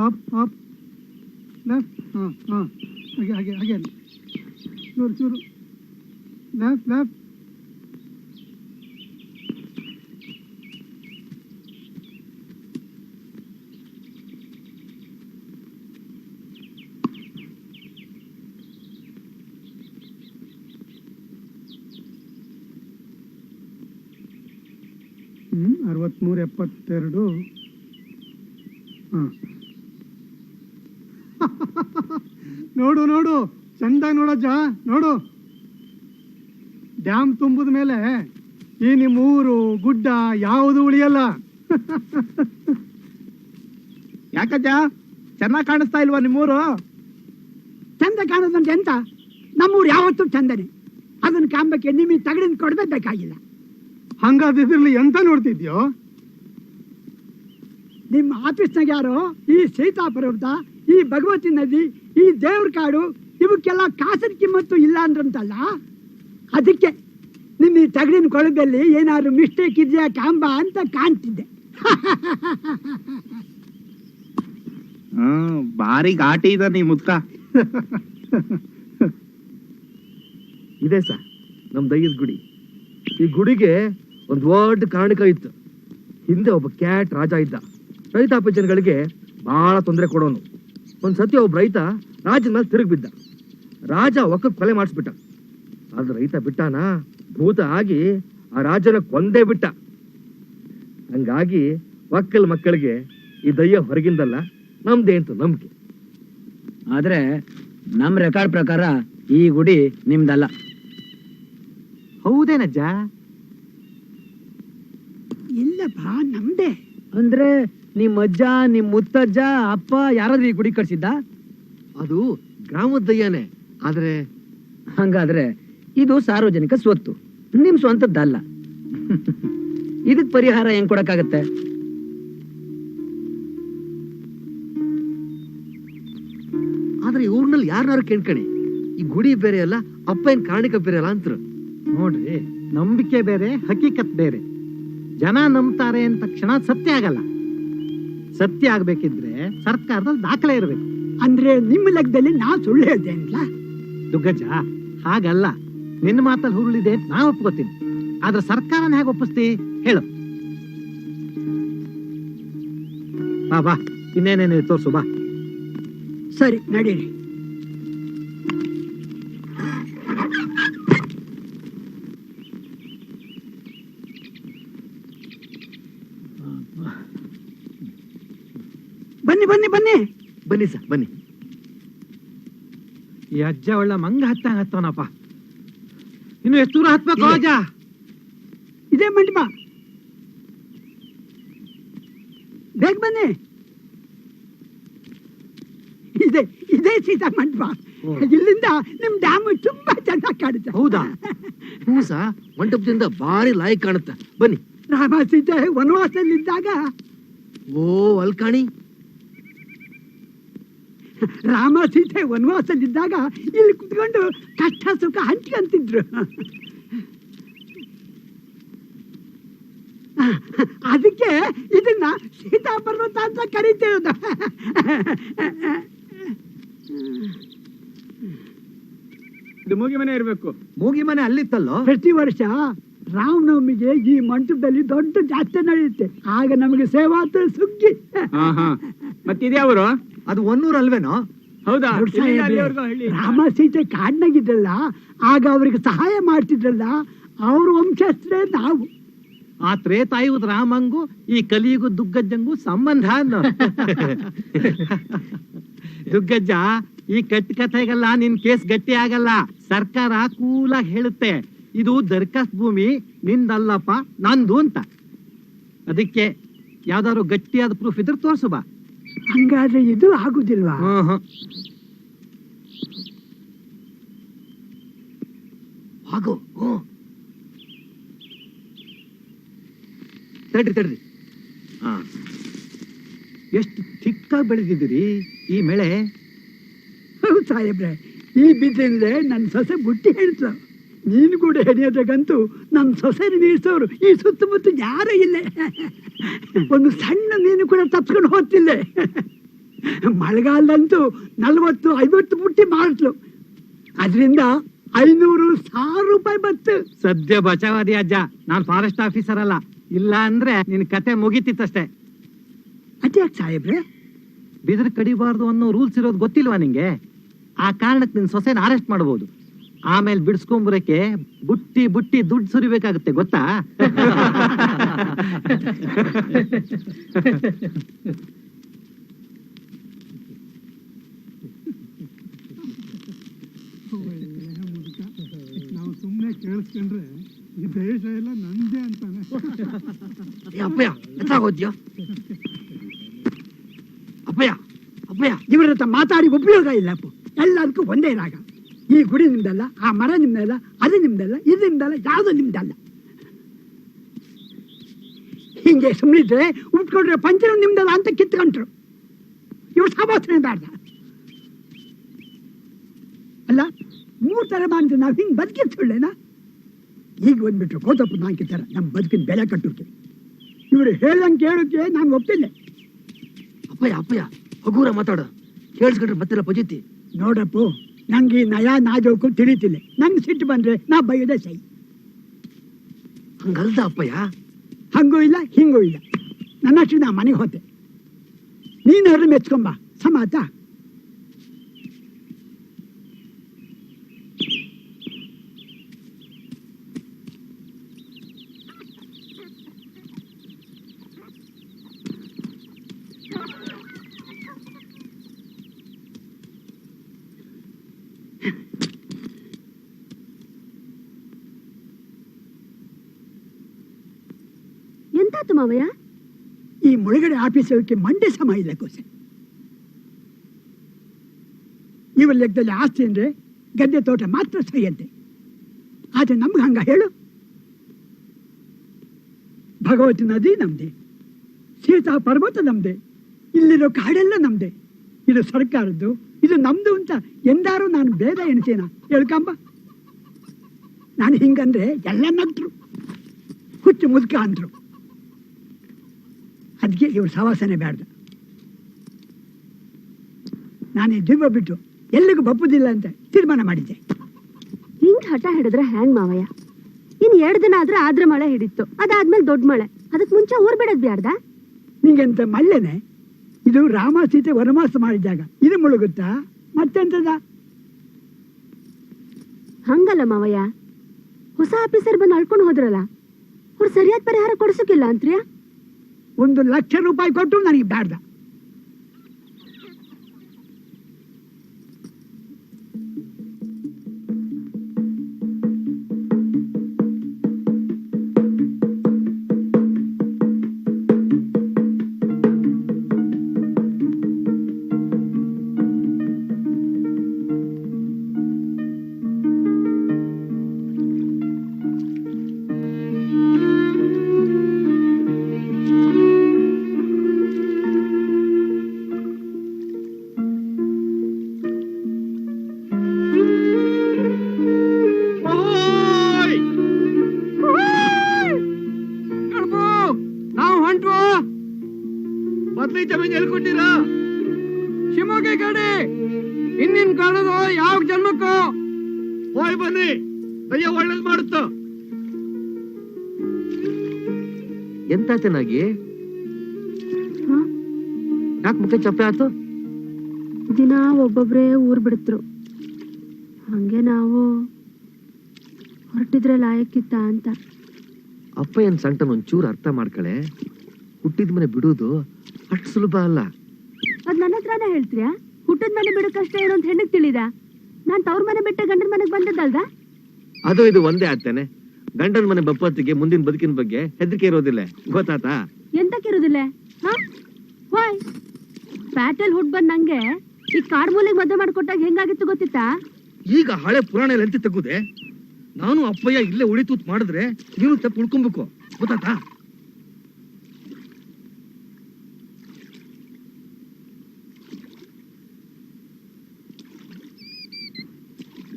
Up ಹಾಪ್ left ಹಾಂ ಹಾಂ. ಹಾಗೆ ಹಾಗೆ ಹಾಗೆ ಚೂರು ಚೂರು ಲೆಫ್ಟ್ ಲೆಫ್ಟ್ ಅರವತ್ತ್ಮೂರು ಎಪ್ಪತ್ತೆರಡು. ಹಾಂ. ನೋಡು ನೋಡು. ಚಂದಾಗಿ ನೋಡಜ್ಜ. ನೋಡು. ಡ್ಯಾಮ್ ತುಂಬಿದ ಮೇಲೆ ಈ ನಿಮ್ಮ ಊರು ಗುಡ್ಡ ಯಾವುದು ಉಳಿಯಲ್ಲ. ಯಾಕಜ್ಜ? ಚೆನ್ನಾಗಿ ಕಾಣಿಸ್ತಾ ಇಲ್ವಾ ನಿಮ್ಮೂರು? ಚಂದ ಕಾಣೋದಂತೆ ಎಂತ? ನಮ್ಮೂರು ಯಾವತ್ತೂ ಚಂದನೆ. ಅದನ್ನ ಕಾಂಬಕ್ಕೆ ನಿಮಗೆ ತಗಡಿನ ಕೊಡಬೇಕಾಗಿಲ್ಲ. ಹಂಗಾದಿದ್ರಲ್ಲಿ ಎಂತ ನೋಡ್ತಿದ್ಯೋ? ನಿಮ್ಮ ಆಫೀಸ್ನಾಗ ಯಾರೋ ಈ ಸೀತಾಪರ್ವತ ಈ ಭಗವತಿ ನದಿ ಈ ದೇವ್ರ ಕಾಡು ಇವಕ್ಕೆಲ್ಲ ಕಾಸಿನ ಕಿಮ್ಮತ್ತು ಇಲ್ಲ ಅಂದ್ರಂತಲ್ಲ? ಅದಕ್ಕೆ ನಿಮ್ಮ ಈ ತಗಡಿನ ಕೊಳದಲ್ಲಿ ಏನಾದ್ರು ಮಿಸ್ಟೇಕ್ ಇದೆಯಾ ಕಾಂಬ ಅಂತ ಕಾಣ್ತಿದ್ದೆ. ಭಾರಿ ಘಾಟಿ ಇದೆ ನೀ ಮುದ್ಕ. ಇದೆ ಸರ್ ನಮ್ ದೈಯದ ಗುಡಿ. ಈ ಗುಡಿಗೆ ಒಂದು ವರ್ಡ್ ಕಾರಣಕ ಇತ್ತು. ಹಿಂದೆ ಒಬ್ಬ ಕ್ಯಾಟ್ ರಾಜ ಇದ್ದ. ರೈತಾಪಿ ಜನಗಳಿಗೆ ಬಹಳ ತೊಂದರೆ ಕೊಡೋನು. ಒಂದ್ ಸತಿ ಒಬ್ಬ ರೈತ ರಾಜನ ಮೇಲೆ ತಿರುಗಿ ಬಿದ್ದ. ರಾಜ ಒಕ್ಕ ಕೊಲೆ ಮಾಡಿಸ್ಬಿಟ್ಟ. ಆದ್ರೆ ರೈತ ಬಿಟ್ಟಾನ? ಭೂತ ಆಗಿ ಆ ರಾಜನ ಕೊಂದೇ ಬಿಟ್ಟ. ಹಂಗಾಗಿ ಒಕ್ಕಲ್ ಮಕ್ಕಳಿಗೆ ಈ ದಯ್ಯ ಹೊರಗಿಂದಲ್ಲ ನಮ್ದೇ ಅಂತ ನಂಬಿಕೆ. ಆದ್ರೆ ನಮ್ ರೆಕಾರ್ಡ್ ಪ್ರಕಾರ ಈ ಗುಡಿ ನಿಮ್ದಲ್ಲ. ಹೌದೇನಜ್ಜ ಇಲ್ಲಪ್ಪ ನಮ್ದೇ. ಅಂದ್ರೆ ನಿಮ್ ಅಜ್ಜ ನಿಮ್ಮ ಮುತ್ತಜ್ಜ ಅಪ್ಪ ಯಾರಾದ್ರೂ ಈ ಗುಡಿ ಕಟ್ಸಿದ್ದ? ಅದು ಗ್ರಾಮದ ದಯ್ಯನೇ ಆದ್ರೆ ಹಂಗಾದ್ರೆ ಇದು ಸಾರ್ವಜನಿಕ ಸ್ವತ್ತು. ನಿಮ್ ಸ್ವಂತದ್ದಲ್ಲ ಇದಕ್ ಪರಿಹಾರ ಹೆಂಗ್ ಕೊಡಕ್ಕಾಗತ್ತೆ? ಆದ್ರೆ ಊರ್ನಲ್ಲಿ ಯಾರನ್ನಾರು ಕೇಳ್ಕಣಿ. ಈ ಗುಡಿ ಬೇರೆ ಅಲ್ಲ ಅಪ್ಪ ಏನ್ ಕಾರಣಿಕ ಬೇರೆ ಅಲ್ಲ ಅಂತರು. ನೋಡ್ರಿ ನಂಬಿಕೆ ಬೇರೆ ಹಕೀಕತ್ ಬೇರೆ. ಜನ ನಂಬ್ತಾರೆ ಅಂತ ತಕ್ಷಣ ಸತ್ಯ ಆಗಲ್ಲ. ಸತ್ಯ ಆಗ್ಬೇಕಿದ್ರೆ ಸರ್ಕಾರದಲ್ಲಿ ದಾಖಲೆ ಇರಬೇಕು. ಅಂದ್ರೆ ನಿಮ್ಮ ಲೆಕ್ಕದಲ್ಲಿ ನಾವು ಸುಳ್ಳು ಹೇಳ್ದೆ ಅಂತ ದುಗ್ಗಜ್ಜ, ಹಾಗಲ್ಲ. ನಿನ್ನ ಮಾತಲ್ಲಿ ಹುರುಳಿದೆ ಅಂತ ನಾ ಒಪ್ಕೋತೀನಿ. ಆದ್ರೆ ಸರ್ಕಾರನ ಹೇಗೆ ಒಪ್ಪಿಸ್ತಿ? ಹೇಳು. ಬಾ ಬಾ. ಇನ್ನೇನೇನು ತೋರಿಸು, ಬಾ. ಸರಿ, ನಡೀರಿ. ಬನ್ನಿ ಬನ್ನಿ ಬನ್ನಿ. ಬನ್ನಿ ಸರ್ ಬನ್ನಿ. ಈ ಅಜ್ಜ ಒಳ್ಳೆ ಮಂಗ ಹತ್ತಂಗ ಹತ್ತವನಪ್ಪ. ಇನ್ನು ಎಷ್ಟು ದೂರ ಹತ್ಬೇಕು. ಅಜ್ಜ? ಇದೇ ಮಂಟಪ ಬೇಗ ಬನ್ನಿ. ಇದೆ ಇದೇ ಸೀತಾ ಮಂಟಪ ಇಲ್ಲಿಂದ ನಿಮ್ ಡ್ಯಾಮ್ ತುಂಬಾ ಚೆನ್ನಾಗಿ ಕಾಣುತ್ತೆ ಹೌದಾ? ಹ್ಞೂ ಸಾ ಮಂಟಪದಿಂದ ಭಾರಿ ಲಾಯಕ್ ಕಾಣುತ್ತೆ. ಬನ್ನಿ. ರಾಮ ಸೀತೆ ವನವಾಸದಲ್ಲಿದ್ದಾಗ ಓ ಅಲ್ಕಾಣಿ. ರಾಮ ಸೀತೆ ವನವಾಸದಲ್ಲಿದ್ದಾಗ ಇಲ್ಲಿ ಕುತ್ಕೊಂಡು ಕಷ್ಟ ಸುಖ ಹಂಚ್ಕೊಂತಿದ್ರು ಅದಕ್ಕೆ ಇದನ್ನ ಸೀತಾ ಪರ್ವತ ಅಂತ ಕರಿತಿರೋದು. ಇದು ಮೂಗಿ ಮನೆ ಇರ್ಬೇಕು. ಮೂಗಿ ಮನೆ ಅಲ್ಲಿತ್ತಲ್ಲೋ? ಪ್ರತಿ ವರ್ಷ ರಾಮನವಮಿಗೆ ಈ ಮಂಟಪದಲ್ಲಿ ದೊಡ್ಡ ಜಾತ್ರೆ ನಡೆಯುತ್ತೆ. ಆಗ ನಮಗೆ ಸೇವಾತ ಸುಗ್ಗಿ. ಹಾ ಹಾ ಮತ್ತಿದ್ಯಾವರು? ಅದು ಒನ್ನೂರ ಅಲ್ವೇನೋ ಹೌದಾ ರಾಮ ಸೀತೆ ಕಾಡ್ನಾಗಿದ್ರಲ್ಲ ಆಗ ಅವ್ರಿಗೆ ಸಹಾಯ ಮಾಡ್ತಿದ್ರಲ್ಲ ಅವ್ರ ವಂಶಸ್ಥರೇ ನಾವು. ಆ ತ್ರೇತಾಯುಗದ ರಾಮಂಗೂ ಈ ಕಲಿಯುಗು ದುಗ್ಗಜ್ಜಂಗೂ ಸಂಬಂಧ ಅನ್ನೋ ದುಗ್ಗಜ್ಜ ಈ ಕಟ್ಟ ಕಥೆಗೆಲ್ಲ ನಿನ್ ಕೇಸ್ ಗಟ್ಟಿ ಆಗಲ್ಲ. ಸರ್ಕಾರ ಕೂಲ ಹೇಳುತ್ತೆ. ಇದು ದರ್ಖಾಸ್ತ್ ಭೂಮಿ ನಿಂದಲ್ಲಪ್ಪ ನಂದು ಅಂತ. ಅದಕ್ಕೆ ಯಾವ್ದಾದ್ರು ಗಟ್ಟಿಯಾದ ಪ್ರೂಫ್ ಇದ್ರೆ ತೋರಿಸು ಬಾ. ಹಂಗಾದ್ರೆ ಇದು ಆಗುದಿಲ್ವಾ? ತಡ್ರಿ ತಡ್ರಿ. ಹಾ. ಎಷ್ಟು ಚಿಕ್ಕಾಗಿ ಬೆಳೆದಿದ್ದೀರಿ ಈ ಮಳೆ? ಹೌದು ಸಾಹೇಬ್ರೆ ಈ ಬಿದ್ದಿಂದ್ರೆ ನನ್ನ ಸೊಸೆ ಬುಟ್ಟಿ ಹೇಳ್ತು ನೀನು ಕೂಡ ಹೆಣಿಯೋದಾಗಂತೂ ನಮ್ಮ ಸೊಸೆ ನೀಡ್ಸೋರು ಈ ಸುತ್ತಮುತ್ತ ಯಾರೂ ಇಲ್ಲ. ಒಂದು ಸಣ್ಣ ನೀನು ಕೂಡ ತಪ್ಸ್ಕೊಂಡು ಹೋಗ್ತಿಲ್ಲ. ಮಳೆಗಾಲದಂತೂ ನಲ್ವತ್ತು ಐವತ್ತು ಬುಟ್ಟಿ ಮಾರ್ಟ್ಲು ಅದರಿಂದ ಐನೂರು ಸಾವಿರ ರೂಪಾಯಿ ಬತ್ತು. ಸದ್ಯ ಬಚಾವಾದಿ ಅಜ್ಜ. ನಾನು ಫಾರೆಸ್ಟ್ ಆಫೀಸರ್ ಅಲ್ಲ. ಇಲ್ಲ ಅಂದ್ರೆ ನಿನ್ ಕತೆ ಮುಗೀತಿತ್ತಷ್ಟೇ. ಅದ್ಯಾಕ್ ಸಾಹೇಬ್ರೆ? ಬಿದಿರು ಕಡಿಬಾರ್ದು ಅನ್ನೋ ರೂಲ್ಸ್ ಇರೋದು ಗೊತ್ತಿಲ್ವಾ ನಿಂಗೆ? ಆ ಕಾರಣಕ್ಕೆ ನಿನ್ನ ಸೊಸೆನ ಅರೆಸ್ಟ್ ಮಾಡಬಹುದು ಆಮೇಲೆ ಬಿಡಿಸ್ಕೊಂಬರಕ್ಕೆ ಬುಟ್ಟಿ ಬುಟ್ಟಿ ದುಡ್ಡು ಸುರಿಬೇಕಾಗುತ್ತೆ ಗೊತ್ತಾ? ನಾವು ಸುಮ್ಮನೆ ಕೇಳಿಸ್ಕೊಂಡ್ರೆ ಈ ದೇಶ ಎಲ್ಲ ನಂದೇ ಅಂತಾನೆ. ಅಪ್ಪಯ್ಯ ಎತ್ತಾಗೋದ್ಯಾ ಅಪ್ಪಯ್ಯ ಅಪ್ಪಯ್ಯ ಇವ್ರ ಹತ್ರ ಮಾತಾಡಿ ಉಪಯೋಗ ಇಲ್ಲ ಅಪ್ಪ. ಎಲ್ಲದಕ್ಕೂ ಒಂದೇ ರಾಗ. ಈ ಗುಡಿ ನಿಮ್ದಲ್ಲ ಆ ಮರ ನಿಮ್ದಲ್ಲ ಅದು ನಿಮ್ದಲ್ಲ ಇದು ನಿಮ್ದಲ್ಲ ಯಾವುದು ನಿಮ್ದಲ್ಲ? ಹಿಂಗೆ ಸುಮ್ಮನಿದ್ರೆ ಉಟ್ಕೊಂಡ್ರೆ ಪಂಚರ ನಿಮ್ದಲ್ಲ ಅಂತ ಕಿತ್ಕೊಂಡ್ರು. ಇವ್ರು ಸಮರ್ಥನೆ ಬೇಡ. ಅಲ್ಲ ಮೂರ್ ತರ ಮಾಡಿದ್ರೆ ನಾವು ಹಿಂಗೆ ಬದುಕಿದ್ ಸುಳ್ಳೇನಾ ಈಗ ಬಂದ್ಬಿಟ್ರು ಕೋತಪ್ಪ ಹಾಕಿರ್ತಾರೆ ನಮ್ಮ ಬದುಕಿನ ಬೆಲೆ ಕಟ್ಟೋಕೆ ಇವರು ಹೇಳ್ದಂಗೆ ಕೇಳೋಕೆ ನಾನು ಒಪ್ಪಿಲ್ಲ ಅಪ್ಪಯ್ಯ ಅಪ್ಪಯ್ಯ ಹಗೂರ ಮಾತಾಡು. ಕೇಳಿಸ್ಕೊಂಡ್ರೆ ಮತ್ತೆಲ್ಲ ಪಜೀತಿ. ನೋಡಪ್ಪು ನಂಗೆ ಈ ನಯ ನಾಜೋಕು ತಿಳಿತಿಲ್ಲ. ನಂಗೆ ಸಿಟ್ಟು ಬಂದ್ರೆ ನಾ ಬೈಯೋದೇ ಸೈ ಹಂಗಲ್ದ ಅಪ್ಪಯ್ಯ? ಹಂಗೂ ಇಲ್ಲ ಹಿಂಗೂ ಇಲ್ಲ. ನನ್ನಷ್ಟು ನಾ ಮನೆಗೆ ಹೋತೆ. ನೀನಾದ್ರೂ ಮೆಚ್ಕೊಂಬ. ಸಮಾತ ಎಂತಾತು ಮಾವಯ್ಯ? ಈ ಮುಳುಗಡೆ ಆಫೀಸ್ ಹೋಗಕ್ಕೆ ಮಂಡೆ ಸಮ ಇಲ್ಲ ಕೋಸೆ. ಇವ್ರ ಲೆಕ್ಕದಲ್ಲಿ ಆಸ್ತಿ ಅಂದ್ರೆ ಗದ್ದೆ ತೋಟ ಮಾತ್ರ ಸರಿಯಂತೆ ಆದ್ರೆ ನಮ್ಗೆ ಹಂಗ ಹೇಳು. ಭಗವತಿ ನದಿ ನಮ್ದೆ, ಸೀತಾ ಪರ್ವತ ನಮ್ದೆ, ಇಲ್ಲಿರೋ ಕಾಡೆಲ್ಲ ನಮ್ದೆ. ಇದು ಸರ್ಕಾರದ್ದು, ಇದು ನಮ್ದು ಅಂತ ಎಂದಾರು ನಾನು ಬೇಗ ಎಣಿಸೇನ? ಹೇಳ್ಕಂಬ ನಾನು ಹಿಂಗಂದ್ರೆ ಎಲ್ಲ ನಗ್ರು ಹುಚ್ಚು ಮುದುಕ ಅಂದ್ರು ಅದಕ್ಕೆ ಇವ್ರ ಸವಾಸನೆ ಬೇಡ ನಾನು ಈ ಬಿಟ್ಟು ಎಲ್ಲಿಗೂ ಬಪ್ಪುದಿಲ್ಲ ಅಂತ ತೀರ್ಮಾನ ಮಾಡಿದ್ದೆ. ಹಿಂಗ್ ಹಠ ಹಿಡಿದ್ರೆ ಹ್ಯಾಂಗ್ ಮಾವಯ್ಯ? ಇನ್ ಎರಡು ದಿನ ಆದ್ರೆ ಆದ್ರ ಮಳೆ ಹಿಡಿತ್ತು. ಅದಾದ್ಮೇಲೆ ದೊಡ್ಡ ಮಳೆ. ಅದಕ್ಕೆ ಮುಂಚೆ ಊರ್ ಬಿಡದ್ ಬ್ಯಾಡ್ದ? ನಿಂಗೆಂತ ಮಲ್ಲೆನೆ ಇದು ರಾಮ ಸೀತೆ ವನವಾಸ ಮಾಡಿದಾಗ ಇದು ಮುಳುಗುತ್ತಾ? ಮತ್ತೆಂತದ? ಹಂಗಲ್ಲ ಮಾವಯ್ಯ. ಹೊಸ ಆಫೀಸರ್ ಬಂದು ಅಳ್ಕೊಂಡು ಹೋದ್ರಲ್ಲ. ಅವ್ರು ಸರಿಯಾದ ಪರಿಹಾರ ಕೊಡ್ಸೋಕಿಲ್ಲ ಅಂತ್ರಿಯ? ಒಂದು ಲಕ್ಷ ರೂಪಾಯಿ ಕೊಟ್ಟು ನನಗೆ ಬೇಡ್ದ ಬದ್ಲಿ ಎಲ್ಲಿ ಶಿವಮೊಗ್ಗ ಕಡೆ ಇನ್ನಿನ್ ಕಾಣೋದು ಯಾವ ಜನ್ಮಕ್ಕೂ? ಹೋಯ್ ಬನ್ನಿ. ಅಯ್ಯ ಒಳ್ಳೇದ್ ಮಾಡುತ್ತ. ಎಂತ ಚೆನ್ನಾಗಿ ಹ? ಯಾಕೆ ಮುಖ ಚಪ್ಪೆ ಆತು? ದಿನ ಒಬ್ಬೊಬ್ರೇ ಊರ್ ಬಿಡ್ತ್ರು. ಹಂಗೆ ನಾವು ಹೊರಟಿದ್ರೆ ಲಾಯಕ್ಕಿತ್ತ ಅಂತ. ಅಪ್ಪ ಏನ್ ಸಂಕಟನ ಒಂಚೂರು ಅರ್ಥ ಮಾಡ್ಕಳೆ. ಹುಟ್ಟಿದ ಮನೆ ಬಿಡುವುದು ಅಷ್ಟು ಸುಲಭ ಅಲ್ಲ. ಅದ್ ನನ್ನ ಹತ್ರನೇ ಹೇಳ್ತೀಯಾ? ಹುಟ್ಟದ ಮನೆ ಬಿಡೋ ಕಷ್ಟ ಏನು ಅಂತ ಹೆಣ್ಣಿಗೆ ತಿಳಿದ? ನಾನ್ ತವ್ರ ಮನೆ ಬಿಟ್ಟ ಗಂಡನ ಮನೆಗೆ ಬಂದದ್ದಲ್ದ? ಅದು ಇದು ಒಂದೇ ಆಗ್ತಾನೆ. ಗಂಡನ ಮನೆ ಬಪ್ಪತ್ತಿಗೆ ಮುಂದಿನ ಬದುಕಿನ ಬಗ್ಗೆ ಹೆದರಿಕೆ ಇರೋದಿಲ್ಲ. ಗೊತ್ತಾತಾ ಎಂತಕ್ಕಿರುದಿಲ್ಲ ಹಾ? ಹೋಯ್. ಪ್ಯಾಟಲ್ ಹುಡ್ ಬಂದ್ ನಂಗೆ ಈ ಕಾಡ್ ಮೂಲೆಗೆ ಮದುವೆ ಮಾಡ್ಕೊಟ್ಟಾಗ ಹೆಂಗಾಗಿತ್ತು ಗೊತ್ತಿತ್ತಾ? ಈಗ ಹಳೆ ಪುರಾಣ ಎಲ್ಲ ಎಂತ ತೆಗುದೆ ನಾನು ಅಪ್ಪಯ್ಯ ಇಲ್ಲೇ ಉಳಿತೂತ್ ಮಾಡಿದ್ರೆ ನೀನು ತಪ್ಪು ಉಳ್ಕೊಬೇಕು. ಗೊತ್ತಾತಾ